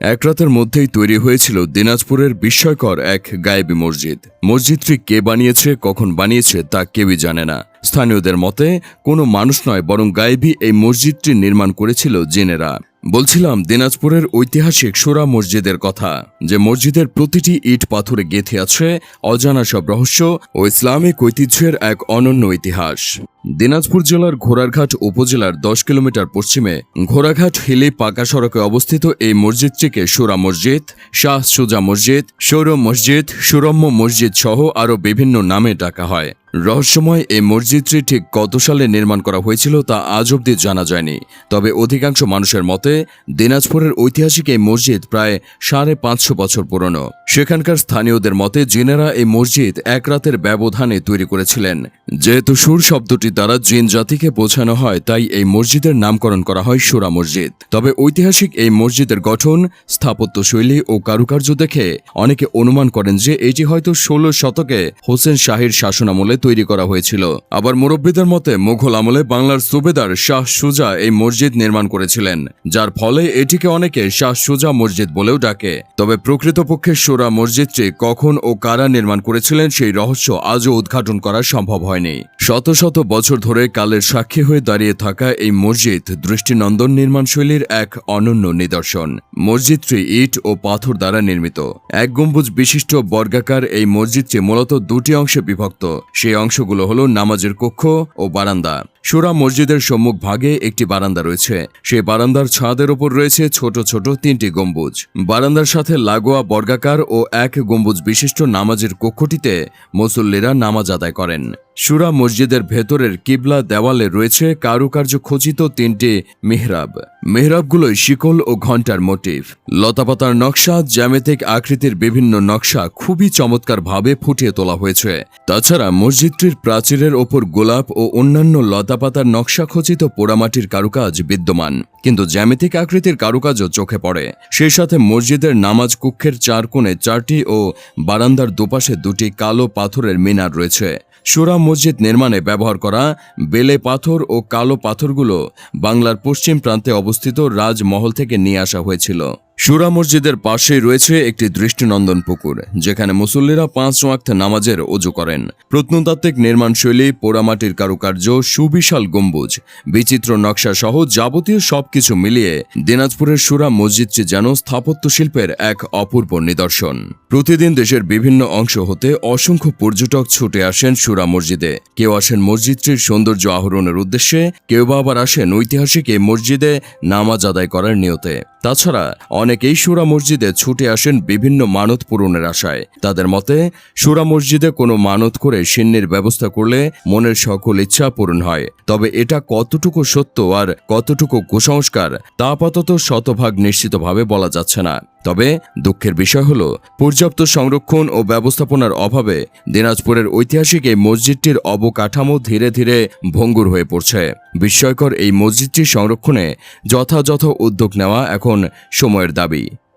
এক রাতের মধ্যেই তৈরি হয়েছিল দিনাজপুরের বিস্ময়কর এক গায়েবী মসজিদ। মসজিদটি কে বানিয়েছে, কখন বানিয়েছে, তা কেউই জানে না। স্থানীয়দের মতে, কোনো মানুষ নয়, বরং গায়েবী এই মসজিদটি নির্মাণ করেছিল জেনেরা। বলছিলাম, দিনাজপুরের ঐতিহাসিক সোরা মসজিদের কথা। যে মসজিদের প্রতিটি ইট পাথরে গেঁথে আছে, অজানা সব রহস্য ও ইসলামিক ঐতিহ্যের এক অনন্য ইতিহাস। দিনাজপুর জেলার ঘোড়ারঘাট উপজেলার দশ কিলোমিটার পশ্চিমে ঘোড়াঘাট হিলি পাকা সড়কে অবস্থিত এই মসজিদটিকে সুরা মসজিদ, শাহ সুজা মসজিদ, সৌর মসজিদ, সুরম্য মসজিদ সহ আরও বিভিন্ন নামে ডাকা হয়। রহস্যময় এই মসজিদটি ঠিক কত সালে নির্মাণ করা হয়েছিল তা আজ অব্দি জানা যায়নি। তবে অধিকাংশ মানুষের মতে, দিনাজপুরের ঐতিহাসিক এই মসজিদ প্রায় সাড়ে পাঁচশো বছর পুরনো। সেখানকার স্থানীয়দের মতে জিনেরা এই মসজিদ এক রাতের ব্যবধানে তৈরি করেছিলেন। যেহেতু সুর শব্দটি দ্বারা জিন জাতিকে বোঝানো হয়, তাই এই মসজিদের নামকরণ করা হয় সুরা মসজিদ। তবে ঐতিহাসিক এই মসজিদের গঠন, স্থাপত্যশৈলী ও কারুকার্য দেখে অনেকে অনুমান করেন যে এটি হয়তো ষোলো শতকে হোসেন শাহীর শাসনামলে তৈরি করা হয়েছিল। আবার মুরব্বীদের মতে মুঘল আমলে বাংলার সুবেদার শাহ সুজা এই মসজিদ নির্মাণ করেছিলেন, যার ফলে এটিকে অনেকে শাহ সুজা মসজিদ বলেও ডাকে। তবে প্রকৃতপক্ষে সোরা মসজিদটি কখন ও কারা নির্মাণ করেছিলেন সেই রহস্য আজও উদ্ঘাটন করা সম্ভব হয়নি। শত শত বছর ধরে কালের সাক্ষী হয়ে দাঁড়িয়ে থাকা এই মসজিদ দৃষ্টিনন্দন নির্মাণ শৈলীর এক অনন্য নিদর্শন। মসজিদটি ইট ও পাথর দ্বারা নির্মিত। এক গম্বুজ বিশিষ্ট বর্গাকার এই মসজিদটি মূলত দুটি অংশে বিভক্ত। সেই অংশগুলো হল নামাজের কক্ষ ও বারান্দা। সুরা মসজিদের সম্মুখ ভাগে একটি বারান্দা রয়েছে। সেই বারান্দার ছাদের ওপর রয়েছে ছোট ছোট তিনটি গম্বুজ। বারান্দার সাথে লাগোয়া বর্গাকার ও এক গম্বুজ বিশিষ্ট নামাজের কক্ষটিতে মুসল্লিরা নামাজ আদায় করেন। সুরা মসজিদের ভেতরের কিবলা দেওয়ালে রয়েছে কারুকার্য খচিত তিনটি মেহরাব। মেহরাবগুলোই শিকল ও ঘণ্টার মোটিভ। লতাপাতার নকশা, জ্যামিতিক আকৃতির বিভিন্ন নকশা খুবই চমৎকারভাবে ফুটিয়ে তোলা হয়েছে। তাছাড়া মসজিদটির প্রাচীরের ওপর গোলাপ ও অন্যান্য লতাপাতার নকশা খচিত পোড়ামাটির কারুকাজ বিদ্যমান। কিন্তু জ্যামিতিক আকৃতির কারুকাজও চোখে পড়ে। সেই সাথে মসজিদের নামাজ কক্ষের চার কোণে চারটি ও বারান্দার দুপাশে দুটি কালো পাথরের মিনার রয়েছে। সুরা মসজিদ নির্মাণে ব্যবহার করা বেলে পাথর ও কালো পাথরগুলো বাংলার পশ্চিম প্রান্তে অবস্থিত রাজমহল থেকে নিয়ে আসা হয়েছিল। সুরা মসজিদের পাশেই রয়েছে একটি দৃষ্টিনন্দন পুকুর, যেখানে মুসল্লিরা পাঁচ ওয়াক্ত নামাজের অজু করেন। প্রত্নতাত্ত্বিক নির্মাণশৈলী, পোড়ামাটির কারুকার্য, সুবিশাল গম্বুজ, বিচিত্র নকশা সহ যাবতীয় সবকিছু মিলিয়ে দিনাজপুরের সুরা মসজিদটি যেন স্থাপত্য শিল্পের এক অপূর্ব নিদর্শন। প্রতিদিন দেশের বিভিন্ন অংশ হতে অসংখ্য পর্যটক ছুটে আসেন সুরা মসজিদে। কেউ আসেন মসজিদটির সৌন্দর্য আহরণের উদ্দেশ্যে, কেউ বা আবার আসেন ঐতিহাসিক এই মসজিদে নামাজ আদায় করার নিয়তে। তাছাড়া অনেকেই সুরা মসজিদে ছুটে আসেন বিভিন্ন মানত পূরণের আশায়। তাদের মতে, সুরা মসজিদে কোনো মানত করে সিন্নির ব্যবস্থা করলে মনের সকল ইচ্ছা পূরণ হয়। তবে এটা কতটুকু সত্য আর কতটুকু কুসংস্কার, তা আপাতত শতভাগ নিশ্চিতভাবে বলা যাচ্ছে না। তবে দুঃখের বিষয় হল, পর্যাপ্ত সংরক্ষণ ও ব্যবস্থাপনার অভাবে দিনাজপুরের ঐতিহাসিক এই মসজিদটির অবকাঠামো ধীরে ধীরে ভঙ্গুর হয়ে পড়ছে। বিস্ময়কর এই মসজিদটির সংরক্ষণে যথাযথ উদ্যোগ নেওয়া এখন সময়ের দাবি।